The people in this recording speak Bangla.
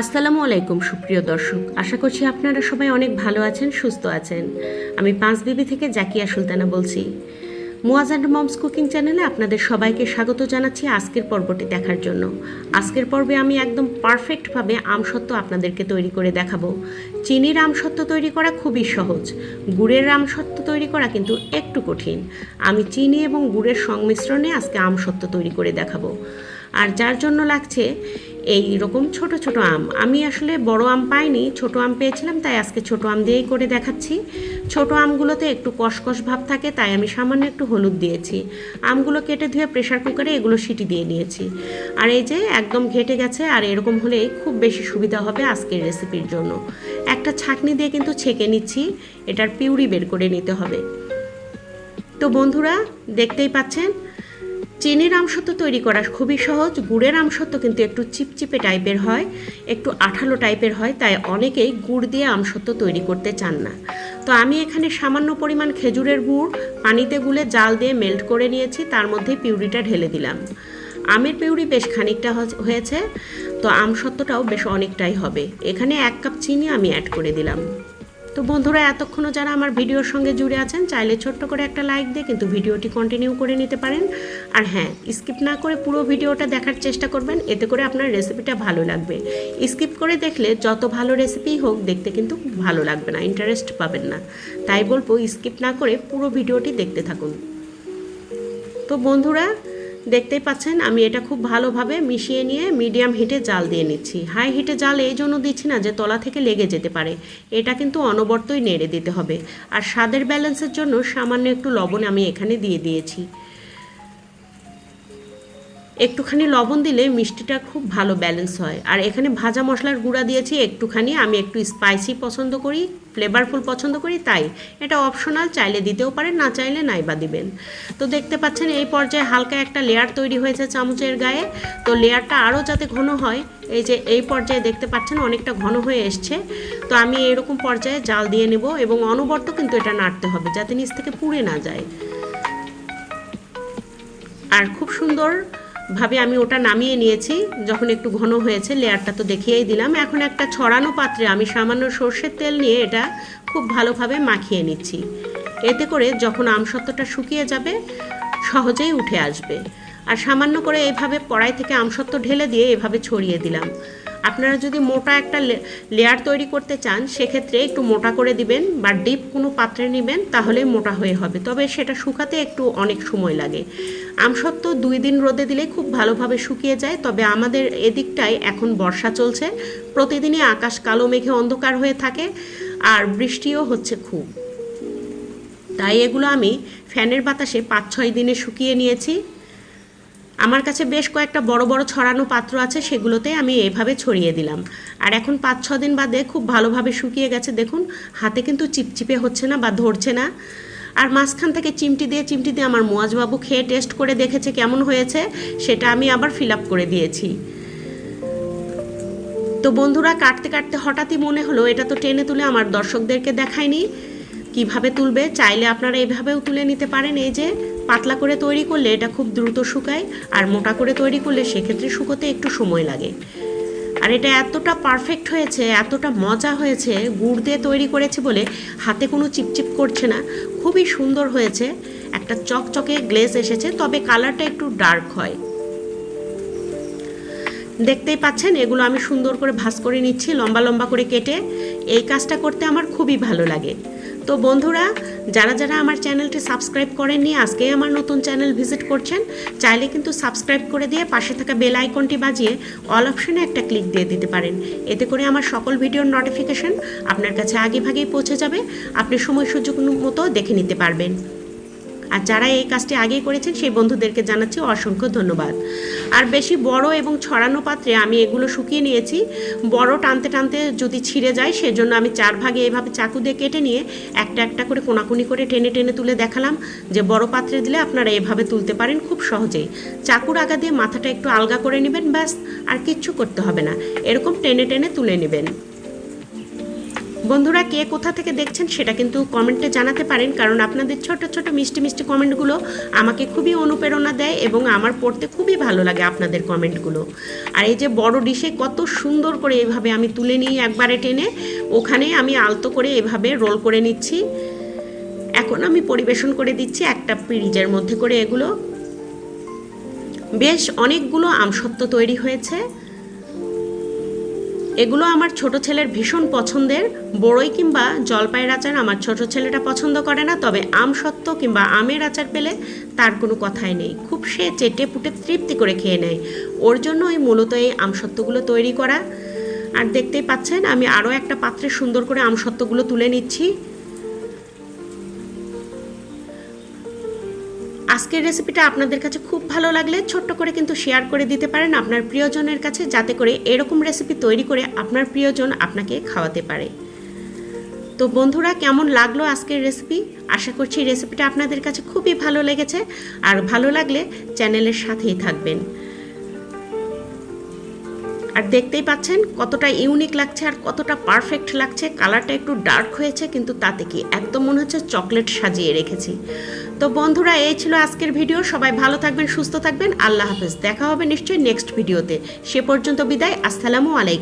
আসসালামু আলাইকুম, সুপ্রিয় দর্শক। আশা করছি আপনারা সবাই অনেক ভালো আছেন, সুস্থ আছেন। আমি পাঁচ বিবি থেকে জাকিয়া সুলতানা বলছি। মুয়াজ অ্যান্ড মমস কুকিং চ্যানেলে আপনাদের সবাইকে স্বাগত জানাচ্ছি আজকের পর্বটি দেখার জন্য। আজকের পর্বে আমি একদম পারফেক্টভাবে আমসত্ত্ব আপনাদেরকে তৈরি করে দেখাবো। চিনির আমসত্ত্ব তৈরি করা খুবই সহজ। গুড়ের আমসত্ত্ব তৈরি করা কিন্তু একটু কঠিন। আমি চিনি এবং গুড়ের সংমিশ্রণে আজকে আমসত্ত্ব তৈরি করে দেখাবো। আর যার জন্য লাগছে এই রকম ছোট ছোট আম। আমি আসলে বড় আম পাইনি, ছোট আম পেয়েছিলাম, তাই আজকে ছোট আম দিয়েই করে দেখাচ্ছি। ছোট আমগুলোতে একটু কষকষ ভাব থাকে, তাই আমি সামান্য একটু হলুদ দিয়েছি। আমগুলো কেটে ধুয়ে প্রেশার কুকারে এগুলো সিটি দিয়ে নিয়েছি। আর এই যে একদম ঘেটে গেছে, আর এরকম হলে খুব বেশি সুবিধা হবে আজকের রেসিপির জন্য। একটা ছাকনি দিয়ে কিন্তু ছেঁকে নিচ্ছি, এটার পিউরি বের করে নিতে হবে। তো বন্ধুরা, দেখতেই পাচ্ছেন চিনির আমসত্ব তৈরি করা খুবই সহজ। গুড়ের আমসত্ব কিন্তু একটু চিপচিপে টাইপের হয়, একটু আঠালো টাইপের হয়, তাই অনেকেই গুড় দিয়ে আমসত্ব তৈরি করতে চান না। তো আমি এখানে সামান্য পরিমাণ খেজুরের গুড়, পানিতে গুলে জাল দিয়ে মেল্ট করে নিয়েছি, তার মধ্যে পিউরিটা ঢেলে দিলাম। আমের পিউরি বেশ খানিকটা হয়েছে, তো আমসত্বটাও বেশ অনেকটাই হবে। এখানে এক কাপ চিনি আমি অ্যাড করে দিলাম। তো বন্ধুরা, এতক্ষণও যারা আমার ভিডিওর সঙ্গে জুড়ে আছেন, চাইলে ছোট্ট করে একটা লাইক দিয়ে কিন্তু ভিডিওটি কন্টিনিউ করে নিতে পারেন। আর হ্যাঁ স্কিপ না করে পুরো ভিডিওটা দেখার চেষ্টা করবেন, এতে করে আপনার রেসিপিটা ভালো লাগবে। স্কিপ করে দেখলে যত ভালো রেসিপি হোক, দেখতে কিন্তু ভালো লাগবে না ইন্টারেস্ট পাবেন না। তাই বলব স্কিপ না করে পুরো ভিডিওটি দেখতে থাকুন। তো বন্ধুরা দেখতেই পাচ্ছেন, আমি এটা খুব ভালোভাবে মিশিয়ে নিয়ে মিডিয়াম হিটে জাল দিয়ে নিচ্ছি। হাই হিটে জাল এই জন্য দিচ্ছি না যে তলা থেকে লেগে যেতে পারে। এটা কিন্তু অনবর্তই নেড়ে দিতে হবে। আর স্বাদের ব্যালেন্সের জন্য সামান্য একটু লবণ আমি এখানে দিয়ে দিয়েছি। একটুখানি লবণ দিলে মিষ্টিটা খুব ভালো ব্যালেন্স হয়। আর এখানে ভাজা মশলার গুঁড়া দিয়েছি একটুখানি, আমি একটু স্পাইসি পছন্দ করি ফ্লেভারফুল পছন্দ করি, তাই। এটা অপশনাল চাইলে দিতেও পারেন, না চাইলে নাই বা দিবেন। তো দেখতে পাচ্ছেন, এই পর্যায়ে হালকা একটা লেয়ার তৈরি হয়েছে চামচের গায়ে। তো লেয়ারটা আরও যাতে ঘন হয়, এই যে এই পর্যায়ে দেখতে পাচ্ছেন, অনেকটা ঘন হয়ে এসছে। তো আমি এরকম পর্যায়ে জাল দিয়ে নেব এবং অনবর্ত কিন্তু এটা নাড়তে হবে, যাতে নিচ থেকে পুড়ে না যায়। আর খুব সুন্দর ভাবে আমি ওটা নামিয়ে নিয়েছি, যখন একটু ঘন হয়েছে, লেয়ারটা তো দেখিয়েই দিলাম। এখন একটা ছড়ানো পাত্রে আমি সামান্য সর্ষের তেল নিয়ে এটা খুব ভালোভাবে মাখিয়ে নিচ্ছি। এতে করে যখন আমসত্ত্বটা শুকিয়ে যাবে, সহজেই উঠে আসবে। আর সামান্য করে এইভাবে কড়াই থেকে আমসত্ত্ব ঢেলে দিয়ে এভাবে ছড়িয়ে দিলাম। আপনারা যদি মোটা একটা লেয়ার তৈরি করতে চান, সেক্ষেত্রে একটু মোটা করে দিবেন বা ডিপ কোনো পাত্রে নেবেন, তাহলে মোটা হয়ে হবে। তবে সেটা শুকাতে একটু অনেক সময় লাগে। আমসত্ত্ব দুই দিন রোদে দিলে খুব ভালোভাবে শুকিয়ে যায়, তবে আমাদের এদিকটায় এখন বর্ষা চলছে। প্রতিদিনই আকাশ কালো, মেঘে অন্ধকার হয়ে থাকে, আর বৃষ্টিও হচ্ছে খুব। তাই এগুলো আমি ফ্যানের বাতাসে পাঁচ ছয় দিনে শুকিয়ে নিয়েছি। আমার কাছে বেশ কয়েকটা বড় বড় ছড়ানো পাত্র আছে, সেগুলোতে আমি এইভাবে ছড়িয়ে দিলাম। আর এখন পাঁচ, ছ দিন বাদে খুব ভালোভাবে শুকিয়ে গেছে, দেখুন। হাতে কিন্তু চিপচিপে হচ্ছে না বা ধরছে না। আর মাঝখান থেকে চিমটি দিয়ে চিমটি দিয়ে আমার মোয়াজবাবু খেয়ে টেস্ট করে দেখেছে কেমন হয়েছে, সেটা আমি আবার ফিল আপ করে দিয়েছি। তো বন্ধুরা, কাটতে কাটতে হঠাৎই মনে হলো, এটা তো টেনে তুলে আমার দর্শকদেরকে দেখায়নি কীভাবে তুলবে? চাইলে আপনারা এইভাবেও তুলে নিতে পারেন, এই যে পাতলা করে তৈরি করলে এটা খুব দ্রুত শুকায়, আর মোটা করে তৈরি করলে সেক্ষেত্রে শুকোতে একটু সময় লাগে। আর এটা এতটা পারফেক্ট হয়েছে, এতটা মজা হয়েছে, গুড় দিয়ে তৈরি করেছে বলে হাতে কোনো চিপচিপ করছে না, খুবই সুন্দর হয়েছে। একটা চকচকে গ্লেস এসেছে, তবে কালারটা একটু ডার্ক হয়। দেখতেই পাচ্ছেন, এগুলো আমি সুন্দর করে ভাস করে নিচ্ছি, লম্বা লম্বা করে কেটে। এই কাজটা করতে আমার খুবই ভালো লাগে। তো বন্ধুরা, যারা যারা আমার চ্যানেলটি সাবস্ক্রাইব করেননি, আজকেই আমার নতুন চ্যানেল ভিজিট করছেন, চাইলে কিন্তু সাবস্ক্রাইব করে দিয়ে পাশে থাকা বেল আইকনটি বাজিয়ে অল অপশনে একটা ক্লিক দিয়ে দিতে পারেন। এতে করে আমার সকল ভিডিওর নোটিফিকেশন আপনার কাছে আগেভাগেই পৌঁছে যাবে। আপনি সময় সুযোগ মতো দেখে নিতে পারবেন। আর যারা এই কাজটি আগেই করেছেন, সেই বন্ধুদেরকে জানাচ্ছি অসংখ্য ধন্যবাদ। আর বেশি বড় এবং ছড়ানো পাত্রে আমি এগুলো শুকিয়ে নিয়েছি। বড় টানতে টানতে যদি ছিঁড়ে যায়, সেজন্য আমি চার ভাগে এভাবে চাকু দিয়ে কেটে নিয়ে একটা একটা করে কোনাকুনি করে টেনে টেনে তুলে দেখালাম যে বড় পাত্রে দিলে আপনারা এভাবে তুলতে পারেন খুব সহজেই। চাকুর আগা দিয়ে মাথাটা একটু আলগা করে নেবেন, ব্যাস, আর কিচ্ছু করতে হবে না। এরকম টেনে টেনে তুলে নেবেন। বন্ধুরা কে কোথা থেকে দেখছেন সেটা কিন্তু কমেন্টে জানাতে পারেন, কারণ আপনাদের ছোট ছোট মিষ্টি মিষ্টি কমেন্টগুলো আমাকে খুবই অনুপ্রেরণা দেয় এবং আমার পড়তে খুবই ভালো লাগে আপনাদের কমেন্টগুলো। আর এই যে বড় ডিশে কত সুন্দর করে এভাবে আমি তুলে নিই একবারে টেনে, ওখানে আমি আলতো করে এভাবে রোল করে নিচ্ছি। এখন আমি পরিবেশন করে দিচ্ছি একটা পিরিজের মধ্যে করে এগুলো। বেশ অনেকগুলো আমসত্ত্ব তৈরি হয়েছে। এগুলো আমার ছোট ছেলের ভীষণ পছন্দের। বড়ই কিংবা জলপাইয়ের আচার আমার ছোট ছেলেটা পছন্দ করে না, তবে আম সত্ত্ব কিংবা আমের আচার পেলে তার কোনো কথাই নেই। খুব সে চেটে পুটে তৃপ্তি করে খেয়ে নেয়। ওর জন্য ওই মূলত এই আমসত্ত্বগুলো তৈরি করা। আর দেখতেই পাচ্ছেন, আমি আরও একটা পাত্রে সুন্দর করে আমসত্ত্বগুলো তুলে নিচ্ছি। আজকের রেসিপিটা আপনাদের কাছে খুব ভালো লাগলে ছোট্ট করে কিন্তু শেয়ার করে দিতে পারেন আপনার প্রিয়জনের কাছে, যাতে করে এরকম রেসিপি তৈরি করে আপনার প্রিয়জন আপনাকে খাওয়াতে পারে। তো বন্ধুরা, কেমন লাগল আজকের রেসিপি আশা করছি রেসিপিটা আপনাদের কাছে খুবই ভালো লেগেছে। আর ভালো লাগলে চ্যানেলের সাথেই থাকবেন। আর দেখতেই পাচ্ছেন কতটা ইউনিক লাগছে আর কতটা পারফেক্ট লাগছে। কালারটা একটু ডার্ক হয়েছে, কিন্তু তাতে কি একদম মনে হচ্ছে চকলেট সাজিয়ে রেখেছি। তো বন্ধুরা, এই ছিল আজকের ভিডিও সবাই ভালো থাকবেন, সুস্থ থাকবেন। আল্লাহ হাফেজ। দেখা হবে নিশ্চয়ই নেক্সট ভিডিওতে সে পর্যন্ত বিদায়। আসসালামু আলাইকুম।